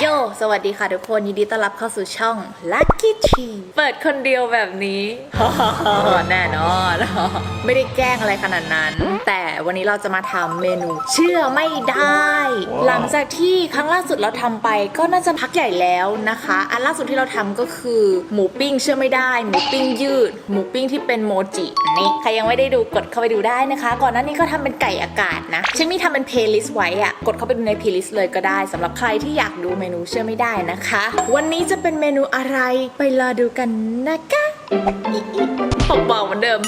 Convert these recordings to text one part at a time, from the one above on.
โย สวัสดีค่ะทุกคน ยินดีต้อนรับเข้าสู่ช่อง Lucky Tree เปิดคนเดียวแบบนี้ แน่นอน ไม่ได้แกล้งอะไรขนาดนั้น แต่วันนี้เราจะมาทำเมนู เชื่อไม่ได้ หลังจากที่ครั้งล่าสุดเราทำไปก็น่าจะพักใหญ่แล้วนะคะ อันล่าสุดที่เราทำก็คือ หมูปิ้งเชื่อไม่ได้ หมูปิ้งยืด หมูปิ้งที่เป็นโมจินี่ใครยังไม่ได้ดูกดเข้าไปดูได้นะคะ ก่อนหน้านี้ก็ทำเป็นไก่อากาศนะฉันมีทำเป็นเพลย์ลิสต์ไว้อะกดเข้าไปดูในเพลย์ลิสต์เลยก็ได้สำหรับใครที่อยากดูเมนูเชื่อไม่ได้นะคะ วันนี้จะเป็นเมนูอะไรไปรอดูกันนะคะผมบอกเหมือนเดิม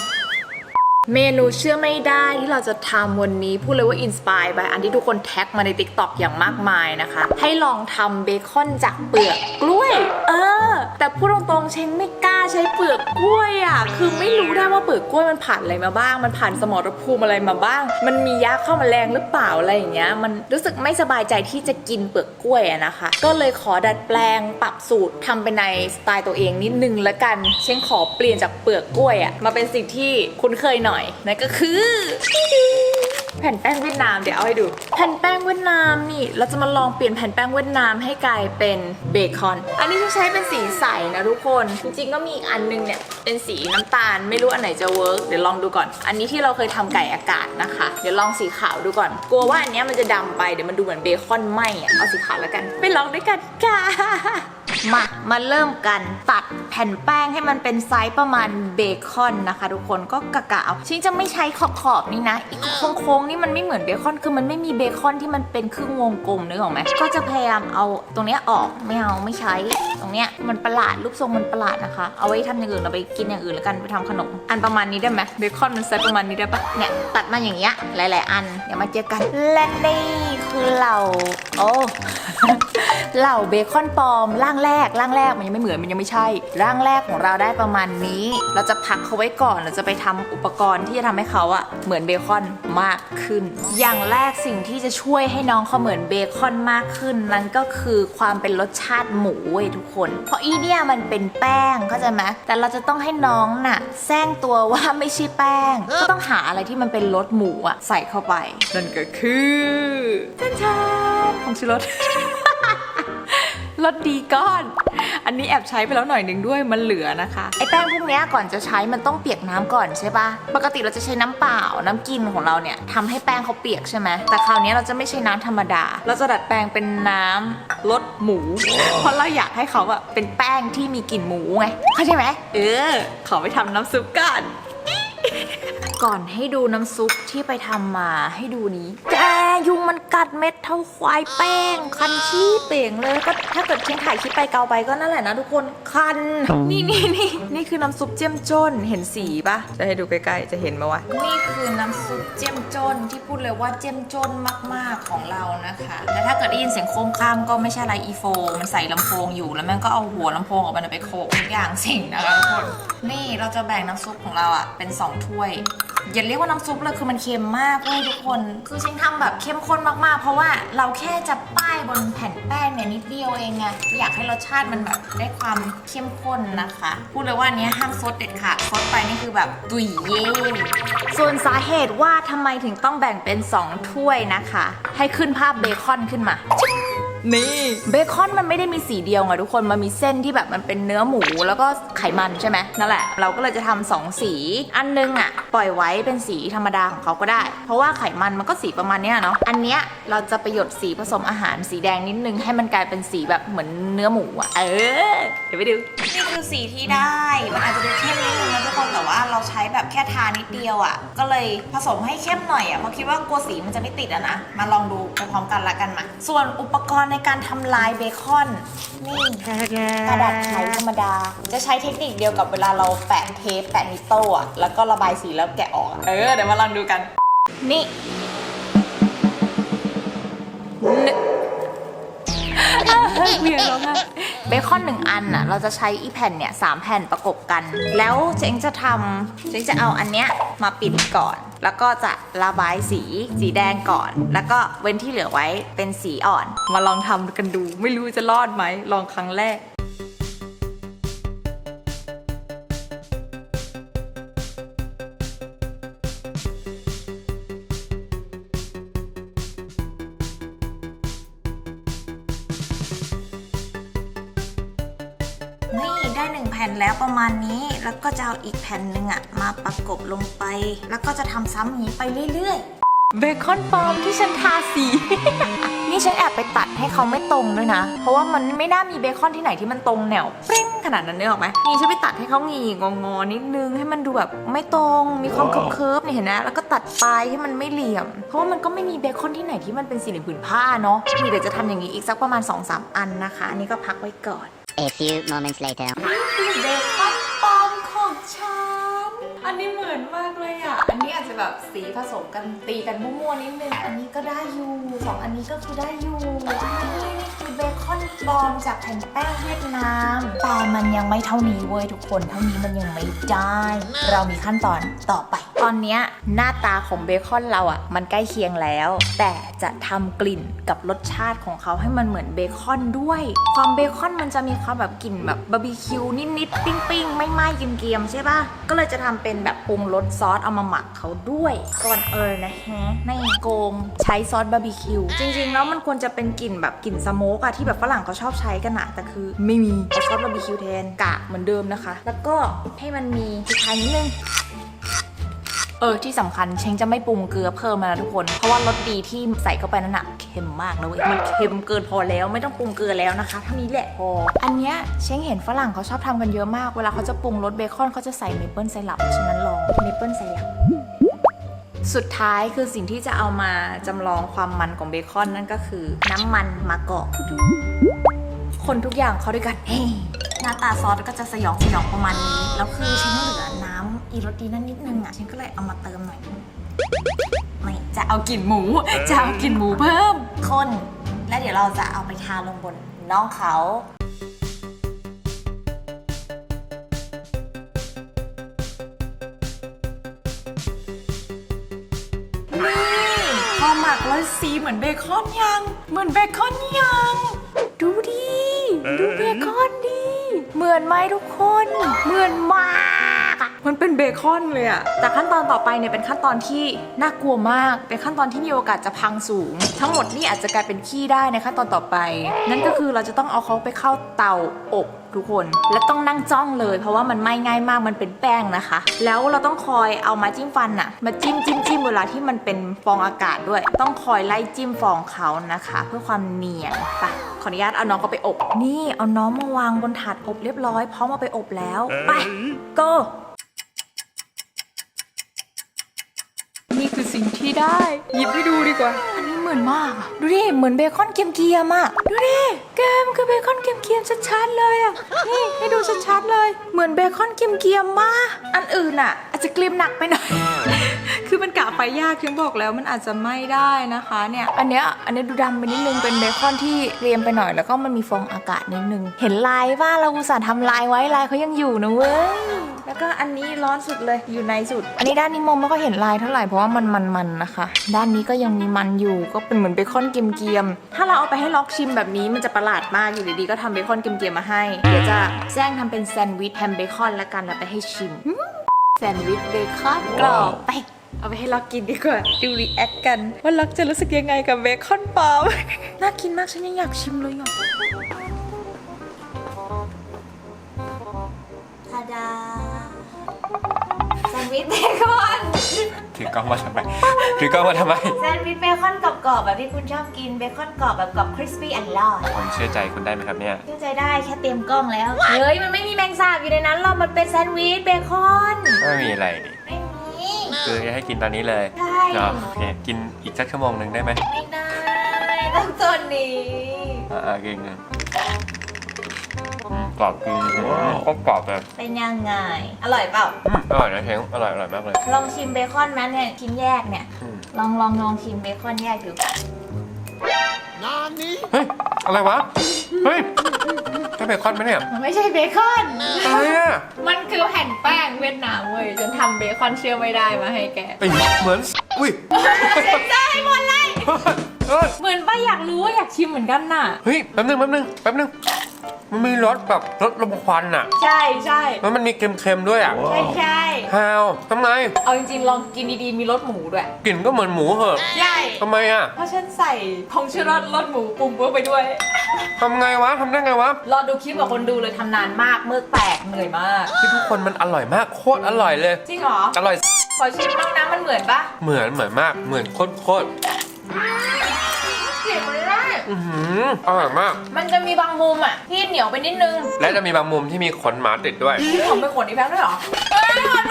เมนูเชื่อไม่ได้ที่เราจะทำวันนี้พูดเลยว่าอินสปายไปอันที่ทุกคนแท็กมาใน t ิ k t o k อย่างมากมายนะคะ ให้ลองทำเบคอนจากเปลือกกล้วยเออ แต่พูดตรงๆเชงไม่กล้าใช้เปลือกกล้วยอะคือไม่รู้ได้ว่าเปลือกกล้วยมันผ่านอะไรมาบ้าง มันผ่านสมรภูมิอะไรมาบ้าง มันมียาเข้ามาแรงหรือเปล่าอะไรอย่างเงี้ยมันรู้สึกไม่สบายใจที่จะกินเปลือกกล้วยอะนะคะ ก็เลยขอดัดแปลงปรับสูตรทำไปในสไตล์ตัวเองนิดนึงละกัน เชงขอเปลี่ยนจากเปลือกกล้วยอะมาเป็นสิ่งที่คุ้นเคยหน่อยนั่นก็คือ แผ่นแป้งเวียดนามเดี๋ยวเอาให้ดู แผ่นแป้งเวียดนามนี่ เราจะมาลองเปลี่ยนแผ่นแป้งเวียดนามให้กลายเป็นเบคอน อันนี้จะใช้เป็นสีใสนะทุกคน จริงๆก็มีอีกอันนึงเนี่ยเป็นสีน้ำตาลไม่รู้อันไหนจะเวิร์กเดี๋ยวลองดูก่อน อันนี้ที่เราเคยทำไก่อากาศนะคะ เดี๋ยวลองสีขาวดูก่อน กลัวว่าอันนี้มันจะดำไปเดี๋ยวมันดูเหมือนเบคอนไหมอะเอาสีขาวแล้วกัน ไปลองด้วยกันค่ะ มามาเริ่มกันตัดแผ่นแป้งให้มันเป็นไซส์ประมาณเบคอนนะคะ ทุกคนก็กะกะเอาชิงจะไม่ใช้ขอบขอบนี่นะอีกโค้งๆนี่มันไม่เหมือนเบคอนคือมันไม่มีเบคอนที่มันเป็นครึ่งวงกลมนึกออกไหมก็จะพยายามเอาตรงเนี้ยออกไม่เอาไม่ใช้ตรงเนี้ยมันประหลาดรูปทรงมันประหลาดนะคะ เอาไว้ทำอย่างอื่นเราไปกินอย่างอื่นแล้วกันไปทำขนม อันประมาณนี้ได้ไหมเบคอนมันไซส์ประมาณนี้ได้ปะเนี่ยตัดมาอย่างเงี้ยหลาย ๆ อันเดี๋ยวมาเจอกันและนี่คือเราโอ้เหล่าเบคอนปลอมร่างแรกร่างแรกมันยังไม่เหมือนมันยังไม่ใช่ ร่างแรกของเราได้ประมาณนี้ เราจะพักเขาไว้ก่อนเราจะไปทำอุปกรณ์ที่จะทำให้เขาอะเหมือนเบคอนมากขึ้น อย่างแรกสิ่งที่จะช่วยให้น้องเขาเหมือนเบคอนมากขึ้นนั่นก็คือความเป็นรสชาติหมูเว้ยทุกคน เพราะอีเนี่ยมันเป็นแป้งเข้าใจไหมแต่เราจะต้องให้น้องน่ะแซงตัวว่าไม่ใช่แป้ง ก็ต้องหาอะไรที่มันเป็นรสหมูอะใส่เข้าไป นั่นก็คือจ้าชานของชิรส รสดีก้อน อันนี้แอบใช้ไปแล้วหน่อยหนึ่งด้วยมันเหลือนะคะ ไอแป้งพวกเนี้ยก่อนจะใช้มันต้องเปียกน้ำก่อนใช่ปะปกติเราจะใช้น้ำเปล่า น้ำกินของเราเนี่ยทำให้แป้งเขาเปียกใช่ไหมแต่คราวนี้เราจะไม่ใช้น้ำธรรมดา เราจะดัดแปลงเป็นน้ำรสหมู เพราะเราอยากให้เขาแบบเป็นแป้งที่มีกลิ่นหมูไงเข้าใจไหมเออขอไปทำน้ำซุปก่อน ก่อนให้ดูน้ำซุปที่ไปทำมาให้ดูนี้แกยุงมันกัดเม็ดเท่าควายแป้ง คันชี้เป่งเลยก็ถ้าเกิดเชียงถ่ายคลิปไปเกาไปก็นั่นแหละนะทุกคนคัน นี่นี่นี่นี่คือน้ำซุปเจ้มจนเห็นสีปะจะให้ดูใกล้ๆจะเห็นไหมวะนี่คือน้ำซุปเจ้มจนที่พูดเลยว่าเจ้มจนมากๆของเรานะคะและถ้าเกิดได้ยินเสียงโคมข้ามก็ไม่ใช่ไรอีโฟมันใส่ลำโพงอยู่แล้วมันก็เอาหัวลำโพงออกมาไปโขกทุกอย่างสิ่งนะคะทุกคนนี่เราจะแบ่งน้ำซุปของเราอะเป็นสองถ้วย อย่าเรียกว่าน้ำซุปเลยคือมันเค็มมากเลยทุกคน คือชิงทำแบบเข้มข้นมากๆ เพราะว่าเราแค่จะป้ายบนแผ่นแป้งเนี่ยนิดเดียวเองไงอยากให้รสชาติมันแบบได้ความเข้มข้นนะคะ พูดเลยว่าอันเนี้ยห้ามซดเด็ดขาดซดไปนี่คือแบบตุยเย่ส่วนสาเหตุว่าทำไมถึงต้องแบ่งเป็น 2 ถ้วยนะคะ ให้ขึ้นภาพเบคอนขึ้นมา นี่ เบคอนมันไม่ได้มีสีเดียวไงทุกคนมันมีเส้นที่แบบมันเป็นเนื้อหมูแล้วก็ไขมันใช่ไหมนั่นแหละ เราก็เลยจะทำสองสี อันนึงอะ ปล่อยไว้เป็นสีธรรมดาของเขาก็ได้ เพราะว่าไขมันมันก็สีประมาณเนี้ยเนาะอันเนี้ยเราจะประโยชน์สีผสมอาหารสีแดงนิดนึงให้มันกลายเป็นสีแบบเหมือนเนื้อหมูอะเออเดี๋ยวไปดู นี่คือสีที่ได้ มันอาจจะดูเข้มนิดนึงนะทุกคนแต่ว่าเราใช้แบบแค่ทานิดเดียวอะ ก็เลยผสมให้เข้มหน่อยอะเพราะคิดว่ากลัวสีมันจะไม่ติดอะนะ มาลองดูไปพร้อมกันละกันมา ส่วนอุปกรณ์ในการทำลายเบคอนนี่กระดาษไขธรรมดา จะใช้เทคนิคเดียวกับเวลาเราแปะเทปแปะนิโต้อะแล้วก็ระบายสีแล้วแกะออกอะเออเดี๋ยวมาลองดูกัน นี่ เบียร้องไห้เบคอนหนึ่งอันน่ะเราจะใช้อีแผ่นเนี่ยสามแผ่นประกบกัน แล้วเจ๊งจะทำเจ๊งจะเอาอันเนี้ยมาปิดก่อน แล้วก็จะระบายสีสีแดงก่อน แล้วก็เว้นที่เหลือไว้เป็นสีอ่อน มาลองทำกันดู ไม่รู้จะรอดไหมลองครั้งแรก ผ่นหนึ่งอะมาประกบลงไป แล้วก็จะทำซ้ำอย่างนี้ไปเรื่อยๆ เบคอนปลอมที่ฉันทาสี นี่ฉันแอบไปตัดให้เขาไม่ตรงด้วยนะ เพราะว่ามันไม่น่ามีเบคอนที่ไหนที่มันตรงแนวเปรี้งขนาดนั้นเนกออกไหมนี่ฉันไปตัดให้เขาหงีงองอๆนิดนึงให้มันดูแบบไม่ตรงมีความเคิร์ฟๆเนี่ยเห็นไหมแล้วก็ตัดปลายให้มันไม่เหลี่ยม เพราะว่ามันก็ไม่มีเบคอนที่ไหนที่มันเป็นสี่เหลี่ยมผืนผ้าเนาะนี่เดี๋ยวจะทำอย่างนี้อีกสักประมาณ2-3อันนะคะ อันนี้ก็พักไว้ก่อน A few moments later. คือเบคอน อันนี้เหมือนมากเลยอะ อันนี้อาจจะแบบสีผสมกันตีกันมั่วๆนิดนึง อันนี้ก็ได้อยู่สองอันนี้ก็คือได้อยู่นี่นี่คือเบคอนบอมจากแผ่นแป้งเวียดนามแต่มันยังไม่เท่านี้เว้ยทุกคน เท่านี้มันยังไม่ได้ เรามีขั้นตอนต่อไปตอนนี้หน้าตาของเบคอนเราอะมันใกล้เคียงแล้ว แต่จะทำกลิ่นกับรสชาติของเขาให้มันเหมือนเบคอนด้วย ความเบคอนมันจะมีความแบบกลิ่นแบบบาร์บีคิวนิดๆปิ้งๆไม่ไหม้เกรียมๆใช่ปะก็เลยจะทำเป็นแบบปรุงรสซอสเอามาหมักเขาด้วยก่อนเออนะฮะในโกงใช้ซอสบาร์บีคิวจริงๆแล้วมันควรจะเป็นกลิ่นแบบกลิ่นสโมกอะที่แบบฝรั่งเขาชอบใช้กันนะแต่คือไม่มีเอาซอสบาร์บีคิวแทนกะเหมือนเดิมนะคะ แล้วก็ให้มันมีพริกไทยนิดนึง เออที่สำคัญเชงจะไม่ปรุงเกลือเพิ่มแล้วนะทุกคน เพราะว่ารสดีที่ใส่เข้าไปนั่นอะเค็มมากนะเว้ยมันเค็มเกินพอแล้วไม่ต้องปรุงเกลือแล้วนะคะเท่านี้แหละพอ อันเนี้ยเชงเห็นฝรั่งเขาชอบทำกันเยอะมาก เวลาเขาจะปรุงรสเบคอนเขาจะใส่เมเปิลไซรัปฉะนั้นลองเมเปิลไซรัปสุดท้ายคือสิ่งที่จะเอามาจำลองความมันของเบคอนนั่นก็คือ น้ำมันมะกอกคนทุกอย่างเขาด้วยกันเฮ้หน้าตาซอสก็จะสยองสยองประมาณนี้ แล้วคือฉันเหลือ อีรสดีนั่นนิดนึงอะ ฉันก็เลยเอามาเติมหน่อยนึงไม่จะเอากลิ่นหมู จะเอากลิ่นหมูเพิ่มคนและเดี๋ยวเราจะเอาไปทาลงบนน้องเขานี่พอหมักแล้วสีเหมือนเบคอนยัง เหมือนเบคอนยัง ดูดิ ดูเบคอนดิ เหมือนไหมทุกคน เหมือนมากอะ มันเป็นเบคอนเลยอะแต่ขั้นตอนต่อไปเนี่ยเป็นขั้นตอนที่น่ากลัวมาก เป็นขั้นตอนที่มีโอกาสจะพังสูง ทั้งหมดนี่อาจจะกลายเป็นขี้ได้ในขั้นตอนต่อไป นั่นก็คือเราจะต้องเอาเขาไปเข้าเตาอบทุกคน และต้องนั่งจ้องเลย เพราะว่ามันไหม้ง่ายมากมันเป็นแป้งนะคะ แล้วเราต้องคอยเอามาจิ้มฟันอะมาจิ้มจิ้มจิ้มเวลาที่มันเป็นฟองอากาศด้วย ต้องคอยไล่จิ้มฟองเขานะคะ เพื่อความเนียนไปขออนุญาตเอาน้องก็ไปอบ นี่เอาน้องมาวางบนถาดอบเรียบร้อยพร้อมเอาไปอบแล้วไป go ได้ หยิบให้ดูดีกว่า อันนี้เหมือนมากอะดูดิ เหมือนเบคอนเกรียมๆอะดูดิแกมคือเบคอนเกรียมๆชัดๆเลยอะนี่ให้ดูชัดๆเลย เหมือนเบคอนเกรียมๆมาก อันอื่นอะอาจจะเกรียมหนักไปหน่อย คือมันกะไฟยากฉันบอกแล้วมันอาจจะไม่ได้นะคะเนี่ยอันเนี้ยอันเนี้ยดูดำไปนิดนึงเป็นเบคอนที่เรียมไปหน่อยแล้วก็มันมีฟองอากาศนิดนึง เห็นลายว่าเราอุตส่าห์ทำลายไว้ลายเขายังอยู่นะเว้ยแล้วก็อันนี้ร้อนสุดเลยอยู่ในสุด อันนี้ด้านนี้มองไม่ค่อยเห็นลายเท่าไหร่เพราะว่ามันมันๆนะคะ ด้านนี้ก็ยังมีมันอยู่ก็เป็นเหมือนเบคอนเกรียมๆถ้าเราเอาไปให้ล็อกชิมแบบนี้มันจะประหลาดมากอยู่ดีๆก็ทำเบคอนเกรียมๆมาให้เดี๋ยวจะแจ้งทำเป็นแซนด์วิชแฮมเบคอนแล้วกันแล้วไปให้ชิมแซนด์วิชเบคอนกรอบไป เอาไปให้ล็อกกินดีกว่าดูรีแอคกัน ว่าล็อกจะรู้สึกยังไงกับเบคอนปลอม น่ากินมากฉันยังอยากชิมเลยอะทาดาแซนด์วิชเบคอนถือกล้องมาทำไม ถือกล้องมาทำไม แซนด์วิชเบคอนกรอบๆแบบที่คุณชอบกินเบคอนกรอบแบบกรอบคริสปี้แอนด์ลอดผมเชื่อใจคุณได้ไหมครับเนี่ยเชื่อใจได้แค่เตรียมกล้องแล้ว เฮ้ย มันไม่มีแมงสาบอยู่ในนั้นหรอกมันเป็นแซนด์วิชเบคอน ไม่มีอะไรดิ ไม่มี คือจะให้กินตอนนี้เลยใช่เนาะโอเคกินอีกสักชั่วโมงหนึ่งได้ไหมไม่ได้ต้องตอนนี้อ่าๆกินกันอืมกรอบจริงก็กรอบแบบเป็นยังไง อร่อยเปล่า อืมอร่อยนะเชงอร่อยอร่อยมากเลย ลองชิมเบคอนนะเนี่ยชิ้นแยกเนี่ย อืม ลองลองลองชิมเบคอนแยกดู เฮ้ยอะไรวะ เฮ้ยใช่เบคอนไหมเนี่ยมันไม่ใช่เบคอน อะไรอะมันคือแผ่นแป้งเวียดนามเว้ยจนทำเบคอนเชื่อไม่ได้มาให้แกเอ้เหมือน อุ้ยเซ็นเซอร์ให้หมดเลย เฮ้ยเหมือนป้าอยากรู้ว่าอยากชิมเหมือนกันน่ะ เฮ้ยแป๊บนึงแป๊บนึงแป๊บนึง มันมีรสแบบรสลมควันอะ ใช่ใช่แล้วมันมีเค็มๆด้วยอะใช่ใช่ฮาวทำไมเอาจริงๆ ลองกินดีๆ มีรสหมูด้วย กลิ่นก็เหมือนหมูเหอะใช่ทำไมอะ เพราะฉันใส่ผงชูรสรสหมูปรุงเพิ่มไปด้วยทำไงวะทำได้ไงวะ รอดูคลิปกับคนดูเลยทำนานมากเมื่อแตกเหนื่อยมากที่ทุกคนมันอร่อยมากโคตรอร่อยเลย จริงเหรอ อร่อย ขอชิมบ้างนะมันเหมือนปะเหมือนเหมือนมากเหมือนโคตรโอื้อหืออร่อยมาก มันจะมีบางมุมอะที่เหนียวไปนิดนึงและจะมีบางมุมที่มีขนหมาติดด้วย ผมไปขนอีแพงด้วยเหรอเอ้ยขอ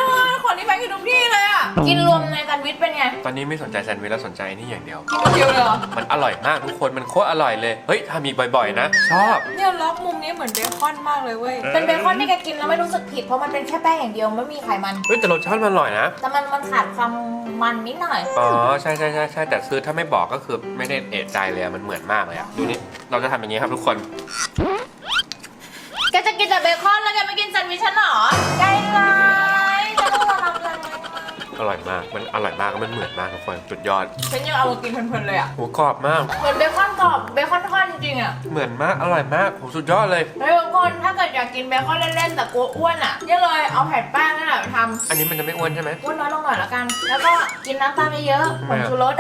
โทษขนอีแพงอยู่ทุกที่เลยอะ กินรวมในแซนด์วิชเป็นไง ตอนนี้ไม่สนใจแซนด์วิชแล้วสนใจนี่อย่างเดียว กินคนเดียวเลยเหรอ มันอร่อยมากทุกคน มันโคตรอร่อยเลย เฮ้ยทำอีกบ่อยๆนะ ชอบ เนี่ยล็อกมุมนี้เหมือนเบคอนมากเลยเว้ย เป็นเบคอนที่แกกินแล้วไม่รู้สึกผิดเพราะมันเป็นแค่แป้งอย่างเดียวไม่มีไขมัน เฮ้ยแต่รสชาติมันอร่อยนะ แต่มันมันขาดความมันนิดหน่อย อ๋อใช่ใช่ใช่ใช่แต่คือถ้าไม่บอกก็คือไม่ได้เอะใจเลยอะมันเหมือนมากเลยอะดูนี่เราจะทำอย่างนี้ครับทุกคน แกจะกินแต่เบคอนแล้วแกไม่กินแซนด์วิชฉันเหรอใจร้ายฉันต้องมาทำแซนด์วิช อร่อยมาก มันอร่อยมากมันเหมือนมากทุกคนสุดยอดฉันยังเอามากินเพลินๆเลยอะหมูกรอบมาก เหมือนเบคอนกรอบเบคอนทอดจริงๆอะเหมือนมากอร่อยมากผมสุดยอดเลยแล้วทุกคนถ้าเกิดอยากกินเบคอนเล่นๆแต่กลัวอ้วนอะนี่เลยเอาแผ่นแป้งนั่นแหละไปทอันนี้มันจะไม่อ้วนใช่ไหมำอ้วนน้อยลงหน่อยแล้วกัน แล้วก็กินน้ำตาลเยอะๆผงชูรส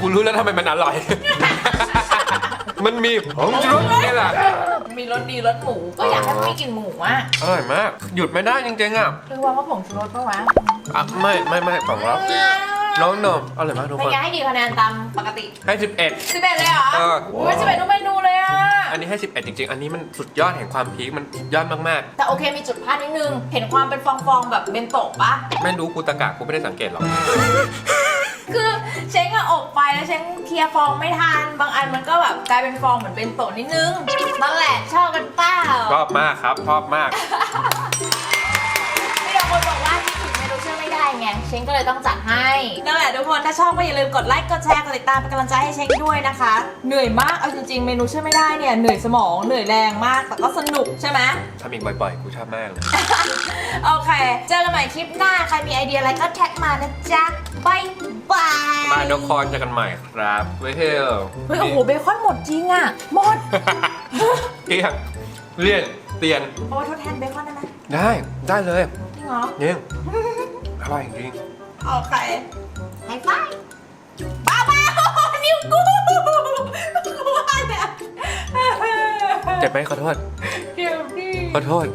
กูรู้แล้วทำไมมันอร่อย มันมีผงชูรสนี่แหละมีรสดีรสหมูก็อยากให้ไม่กินหมูอะอร่อยมาก หยุดไม่ได้จริงๆอะคือว่าเขาผงชูรสปะวะ อะไม่ไม่ไม่ของเราน้องนมอร่อยมากทุกเป็นคนไงให้กี่คะแนนตามปกติ ให้ 11สิบเอ็ดเลยเหรอเออโอ้ยสิบเอ็ดทุกเมนูเลยอะ อันนี้ให้ 11 จริง ๆ อันนี้มันสุดยอดแห่งความพีคมันสุดยอดมากแต่โอเคมีจุดพลาดนิดนึง เห็นความเป็นฟองๆแบบเบนโตะปะ ๆ ไม่รู้กูตะกะกูไม่ได้สังเกตหรอก คือเช้งอะอบไปแล้วเช้งเคลียร์ฟองไม่ทัน บางอันมันก็แบบกลายเป็นฟองเหมือนเบนโตะนิดนึงนั่นแหละชอบกันเปล่า ชอบมากครับชอบมาก เช้งก็เลยต้องจัดให้นั่นแหละทุกคนถ้าชอบก็อย่าลืมกดไลค์กดแชร์กดติดตามเป็นกำลังใจให้เช้งด้วยนะคะ เหนื่อยมากเอาจริงๆเมนูเชื่อไม่ได้เนี่ยเหนื่อยสมองเหนื่อยแรงมากแต่ก็สนุกใช่ไหม ทำอีกบ่อยๆ กูชอบมากเลย โอเค เจอกันใหม่คลิปหน้า ใครมีไอเดียอะไรก็แท็กมานะจ๊ะบายบายบายทุกคนเจอกันใหม่ครับไว้เฮลเฮ้ยโอ้โหเบคอนหมดจริงอะหมดเกลี้ยงเลี่ยนเตียนเอาไว้ทดแทนเบคอนได้ไหมได้ ได้เลยจริงเหรอ เนี่ยอ ร่อยจริงโอเคไฮไฟบ้าบ้านิ้วกูกูว่าเนี่ยเจ็บไหมขอโทษ เดี๋ยวพี่ขอโทษ